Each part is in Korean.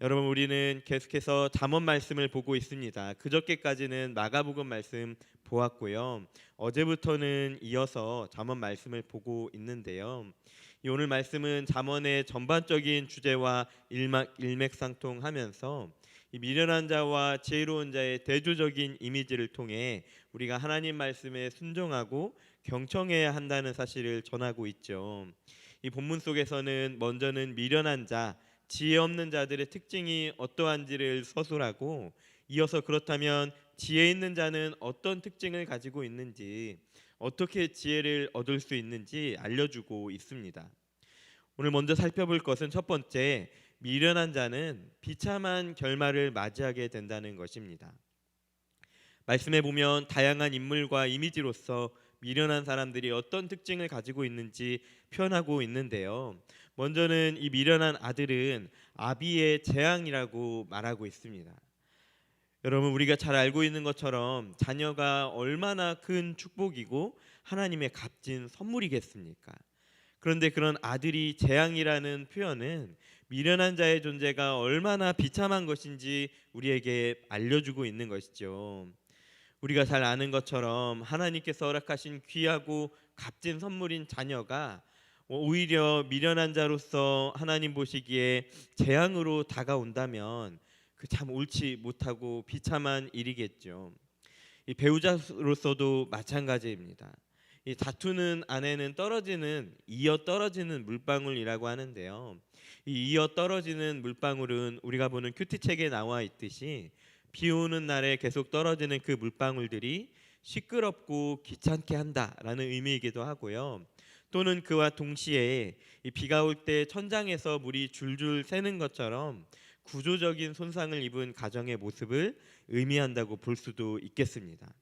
여러분 우리는 계속해서 잠언 말씀을 보고 있습니다. 그저께까지는 마가복음 말씀 보았고요. 어제부터는 이어서 잠언 말씀을 보고 있는데요. 이 오늘 말씀은 잠언의 전반적인 주제와 일막, 일맥상통하면서 이 미련한 자와 지혜로운 자의 대조적인 이미지를 통해 우리가 하나님 말씀에 순종하고 경청해야 한다는 사실을 전하고 있죠. 이 본문 속에서는 먼저는 미련한 자, 지혜 없는 자들의 특징이 어떠한지를 서술하고 이어서 그렇다면 지혜 있는 자는 어떤 특징을 가지고 있는지 어떻게 지혜를 얻을 수 있는지 알려주고 있습니다. 오늘 먼저 살펴볼 것은 첫 번째 미련한 자는 비참한 결말을 맞이하게 된다는 것입니다. 말씀에 보면 다양한 인물과 이미지로서 미련한 사람들이 어떤 특징을 가지고 있는지 표현하고 있는데요. 먼저는 이 미련한 아들은 아비의 재앙이라고 말하고 있습니다. 여러분 우리가 잘 알고 있는 것처럼 자녀가 얼마나 큰 축복이고 하나님의 값진 선물이겠습니까? 그런데 그런 아들이 재앙이라는 표현은 미련한 자의 존재가 얼마나 비참한 것인지 우리에게 알려주고 있는 것이죠. 우리가 잘 아는 것처럼 하나님께서 허락하신 귀하고 값진 선물인 자녀가 오히려 미련한 자로서 하나님 보시기에 재앙으로 다가온다면 그 참 옳지 못하고 비참한 일이겠죠. 이 배우자로서도 마찬가지입니다. 이 다투는 아내는 떨어지는 이어 떨어지는 물방울이라고 하는데요. 이 이어 떨어지는 물방울은 우리가 보는 큐티책에 나와 있듯이 비 오는 날에 계속 떨어지는 그 물방울들이 시끄럽고 귀찮게 한다라는 의미이기도 하고요. 또는 그와 동시에 이 비가 올 때 천장에서 물이 줄줄 새는 것처럼 구조적인 손상을 입은 가정의 모습을 의미한다고 볼 수도 있겠습니다.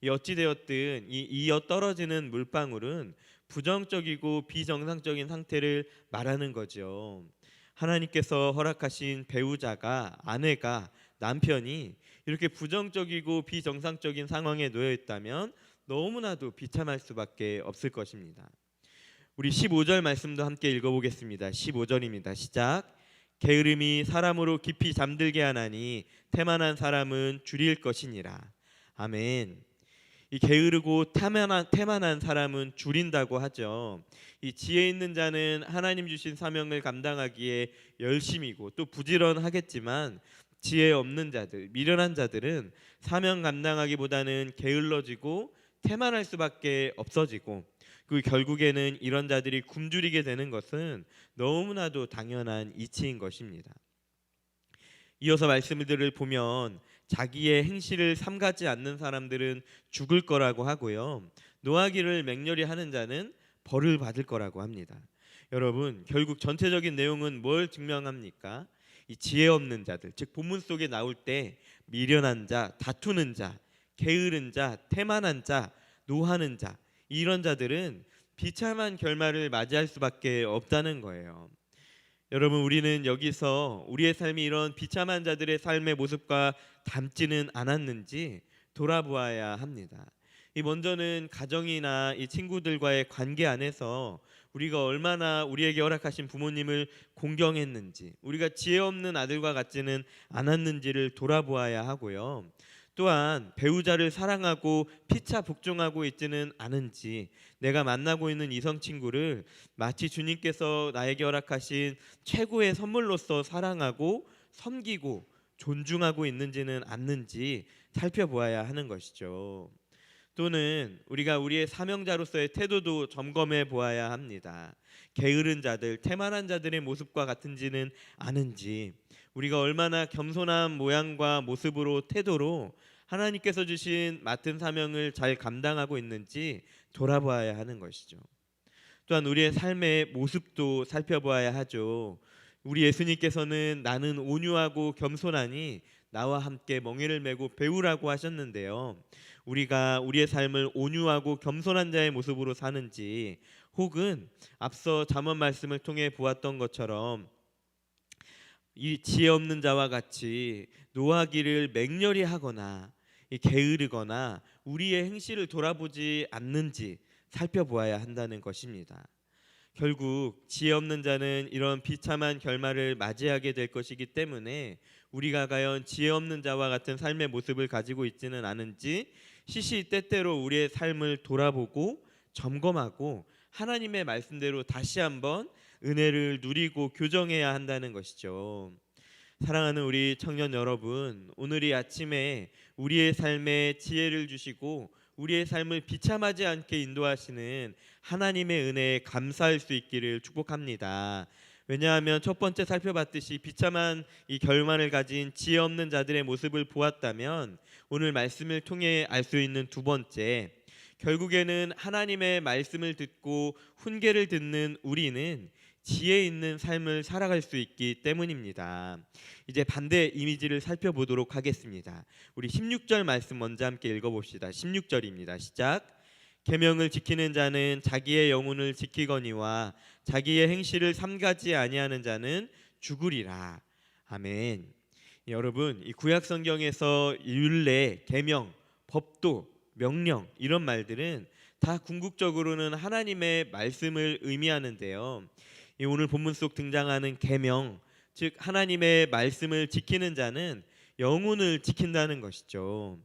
이 어찌 되었든 이 이어 떨어지는 물방울은 부정적이고 비정상적인 상태를 말하는 거죠. 하나님께서 허락하신 배우자가 아내가 남편이 이렇게 부정적이고 비정상적인 상황에 놓여 있다면 너무나도 비참할 수밖에 없을 것입니다. 우리 15절 말씀도 함께 읽어보겠습니다. 15절입니다. 시작. 게으름이 사람으로 깊이 잠들게 하나니 태만한 사람은 줄일 것이니라. 아멘. 이 게으르고 태만한, 태만한 사람은 줄인다고 하죠. 이 지혜 있는 자는 하나님 주신 사명을 감당하기에 열심이고 또 부지런하겠지만 지혜 없는 자들, 미련한 자들은 사명 감당하기보다는 게을러지고 태만할 수밖에 없어지고 그 결국에는 이런 자들이 굶주리게 되는 것은 너무나도 당연한 이치인 것입니다. 이어서 말씀들을 보면 자기의 행실을 삼가지 않는 사람들은 죽을 거라고 하고요. 노하기를 맹렬히 하는 자는 벌을 받을 거라고 합니다. 여러분, 결국 전체적인 내용은 뭘 증명합니까? 이 지혜 없는 자들, 즉 본문 속에 나올 때 미련한 자, 다투는 자, 게으른 자, 태만한 자, 노하는 자 이런 자들은 비참한 결말을 맞이할 수밖에 없다는 거예요. 여러분 우리는 여기서 우리의 삶이 이런 비참한 자들의 삶의 모습과 닮지는 않았는지 돌아보아야 합니다. 이 먼저는 가정이나 이 친구들과의 관계 안에서 우리가 얼마나 우리에게 허락하신 부모님을 공경했는지, 우리가 지혜 없는 아들과 같지는 않았는지를 돌아보아야 하고요. 또한 배우자를 사랑하고 피차 복종하고 있지는 않은지 내가 만나고 있는 이성 친구를 마치 주님께서 나에게 허락하신 최고의 선물로서 사랑하고 섬기고 존중하고 있는지는 않는지 살펴보아야 하는 것이죠. 또는 우리가 우리의 사명자로서의 태도도 점검해 보아야 합니다. 게으른 자들, 태만한 자들의 모습과 같은지는 아는지, 우리가 얼마나 겸손한 모양과 모습으로 태도로 하나님께서 주신 맡은 사명을 잘 감당하고 있는지 돌아보아야 하는 것이죠. 또한 우리의 삶의 모습도 살펴보아야 하죠. 우리 예수님께서는 나는 온유하고 겸손하니 나와 함께 멍에를 메고 배우라고 하셨는데요. 우리가 우리의 삶을 온유하고 겸손한 자의 모습으로 사는지 혹은 앞서 잠언 말씀을 통해 보았던 것처럼 이 지혜 없는 자와 같이 노하기를 맹렬히 하거나 게으르거나 우리의 행실을 돌아보지 않는지 살펴보아야 한다는 것입니다. 결국 지혜 없는 자는 이런 비참한 결말을 맞이하게 될 것이기 때문에 우리가 과연 지혜 없는 자와 같은 삶의 모습을 가지고 있지는 않은지 시시때때로 우리의 삶을 돌아보고 점검하고 하나님의 말씀대로 다시 한번 은혜를 누리고 교정해야 한다는 것이죠. 사랑하는 우리 청년 여러분, 오늘 이 아침에 우리의 삶에 지혜를 주시고 우리의 삶을 비참하지 않게 인도하시는 하나님의 은혜에 감사할 수 있기를 축복합니다. 왜냐하면 첫 번째 살펴봤듯이 비참한 이 결말을 가진 지혜 없는 자들의 모습을 보았다면 오늘 말씀을 통해 알 수 있는 두 번째 결국에는 하나님의 말씀을 듣고 훈계를 듣는 우리는 지혜 있는 삶을 살아갈 수 있기 때문입니다. 이제 반대 이미지를 살펴보도록 하겠습니다. 우리 16절 말씀 먼저 함께 읽어봅시다. 16절입니다. 시작. 계명을 지키는 자는 자기의 영혼을 지키거니와 자기의 행실을 삼가지 아니하는 자는 죽으리라. 아멘. 여러분, 이 구약 성경에서 율례, 계명, 법도, 명령 이런 말들은 다 궁극적으로는 하나님의 말씀을 의미하는데요. 이 오늘 본문 속 등장하는 계명, 즉 하나님의 말씀을 지키는 자는 영혼을 지킨다는 것이죠.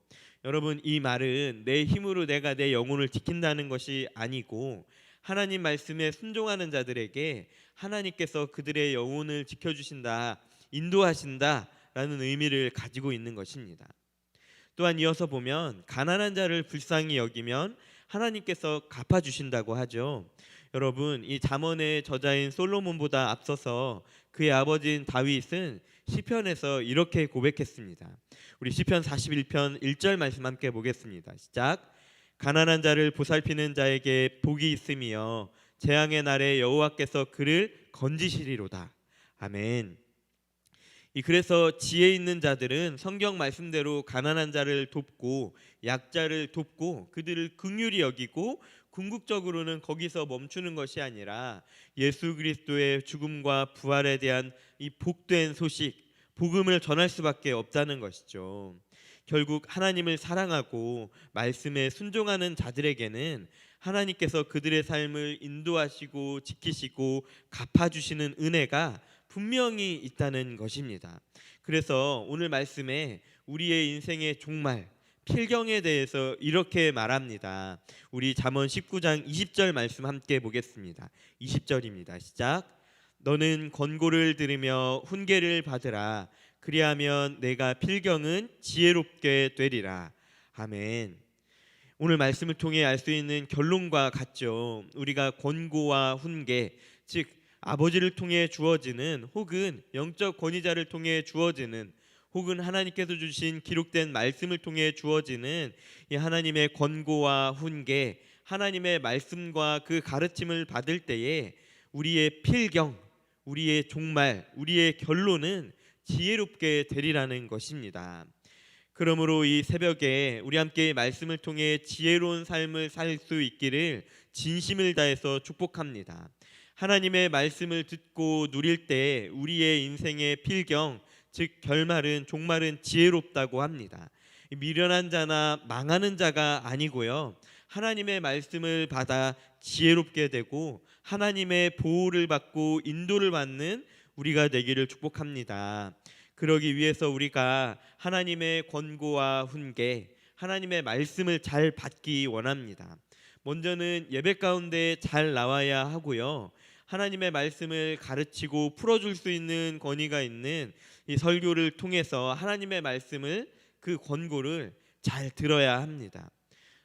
여러분 이 말은 내 힘으로 내가 내 영혼을 지킨다는 것이 아니고 하나님 말씀에 순종하는 자들에게 하나님께서 그들의 영혼을 지켜 주신다, 인도하신다 라는 의미를 가지고 있는 것입니다. 또한 이어서 보면 가난한 자를 불쌍히 여기면 하나님께서 갚아 주신다고 하죠. 여러분 이 잠언의 저자인 솔로몬보다 앞서서 그의 아버지인 다윗은 시편에서 이렇게 고백했습니다. 우리 시편 41편 1절 말씀 함께 보겠습니다. 시작. 가난한 자를 보살피는 자에게 복이 있으며 재앙의 날에 여호와께서 그를 건지시리로다. 아멘. 이 그래서 지혜 있는 자들은 성경 말씀대로 가난한 자를 돕고 약자를 돕고 그들을 긍휼히 여기고 궁극적으로는 거기서 멈추는 것이 아니라 예수 그리스도의 죽음과 부활에 대한 이 복된 소식, 복음을 전할 수밖에 없다는 것이죠. 결국 하나님을 사랑하고 말씀에 순종하는 자들에게는 하나님께서 그들의 삶을 인도하시고 지키시고 갚아주시는 은혜가 분명히 있다는 것입니다. 그래서 오늘 말씀에 우리의 인생의 종말 필경에 대해서 이렇게 말합니다. 우리 잠언 19장 20절 말씀 함께 보겠습니다. 20절입니다. 시작. 너는 권고를 들으며 훈계를 받으라. 그리하면 내가 필경은 지혜롭게 되리라. 아멘. 오늘 말씀을 통해 알 수 있는 결론과 같죠. 우리가 권고와 훈계, 즉 아버지를 통해 주어지는 혹은 영적 권위자를 통해 주어지는 혹은 하나님께서 주신 기록된 말씀을 통해 주어지는 이 하나님의 권고와 훈계, 하나님의 말씀과 그 가르침을 받을 때에 우리의 필경, 우리의 종말, 우리의 결론은 지혜롭게 되리라는 것입니다. 그러므로 이 새벽에 우리 함께 말씀을 통해 지혜로운 삶을 살 수 있기를 진심을 다해서 축복합니다. 하나님의 말씀을 듣고 누릴 때 우리의 인생의 필경, 즉 결말은 종말은 지혜롭다고 합니다. 미련한 자나 망하는 자가 아니고요. 하나님의 말씀을 받아 지혜롭게 되고 하나님의 보호를 받고 인도를 받는 우리가 되기를 축복합니다. 그러기 위해서 우리가 하나님의 권고와 훈계, 하나님의 말씀을 잘 받기 원합니다. 먼저는 예배 가운데 잘 나와야 하고요. 하나님의 말씀을 가르치고 풀어줄 수 있는 권위가 있는 이 설교를 통해서 하나님의 말씀을 그 권고를 잘 들어야 합니다.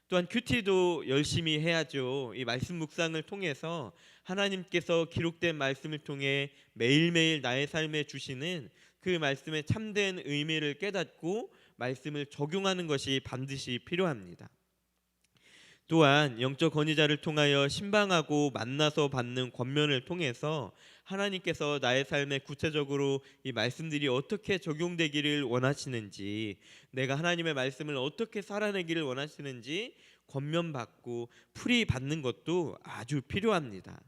또한 큐티도 열심히 해야죠. 이 말씀 묵상을 통해서 하나님께서 기록된 말씀을 통해 매일매일 나의 삶에 주시는 그 말씀의 참된 의미를 깨닫고 말씀을 적용하는 것이 반드시 필요합니다. 또한 영적 권위자를 통하여 신방하고 만나서 받는 권면을 통해서 하나님께서 나의 삶에 구체적으로 이 말씀들이 어떻게 적용되기를 원하시는지 내가 하나님의 말씀을 어떻게 살아내기를 원하시는지 권면받고 풀이 받는 것도 아주 필요합니다.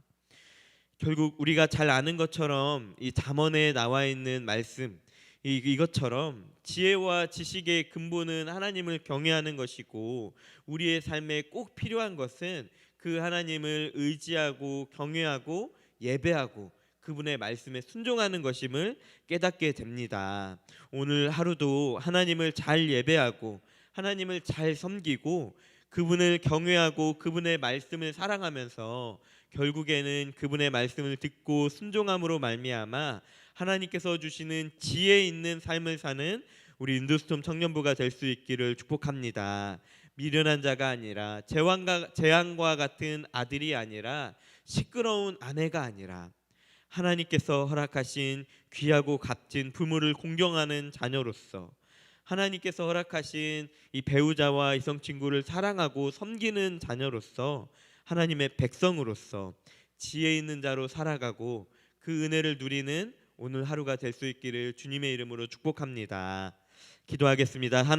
결국 우리가 잘 아는 것처럼 이 잠언에 나와 있는 말씀 이, 이것처럼 지혜와 지식의 근본은 하나님을 경외하는 것이고 우리의 삶에 꼭 필요한 것은 그 하나님을 의지하고 경외하고 예배하고 그분의 말씀에 순종하는 것임을 깨닫게 됩니다. 오늘 하루도 하나님을 잘 예배하고 하나님을 잘 섬기고 그분을 경외하고 그분의 말씀을 사랑하면서 결국에는 그분의 말씀을 듣고 순종함으로 말미암아 하나님께서 주시는 지혜 있는 삶을 사는 우리 인도스톰 청년부가 될 수 있기를 축복합니다. 미련한 자가 아니라 재왕과 재앙과 같은 아들이 아니라 시끄러운 아내가 아니라 하나님께서 허락하신 귀하고 값진 부모를 공경하는 자녀로서 하나님께서 허락하신 이 배우자와 이성 친구를 사랑하고 섬기는 자녀로서 하나님의 백성으로서 지혜 있는 자로 살아가고 그 은혜를 누리는 오늘 하루가 될 수 있기를 주님의 이름으로 축복합니다. 기도하겠습니다. 하나님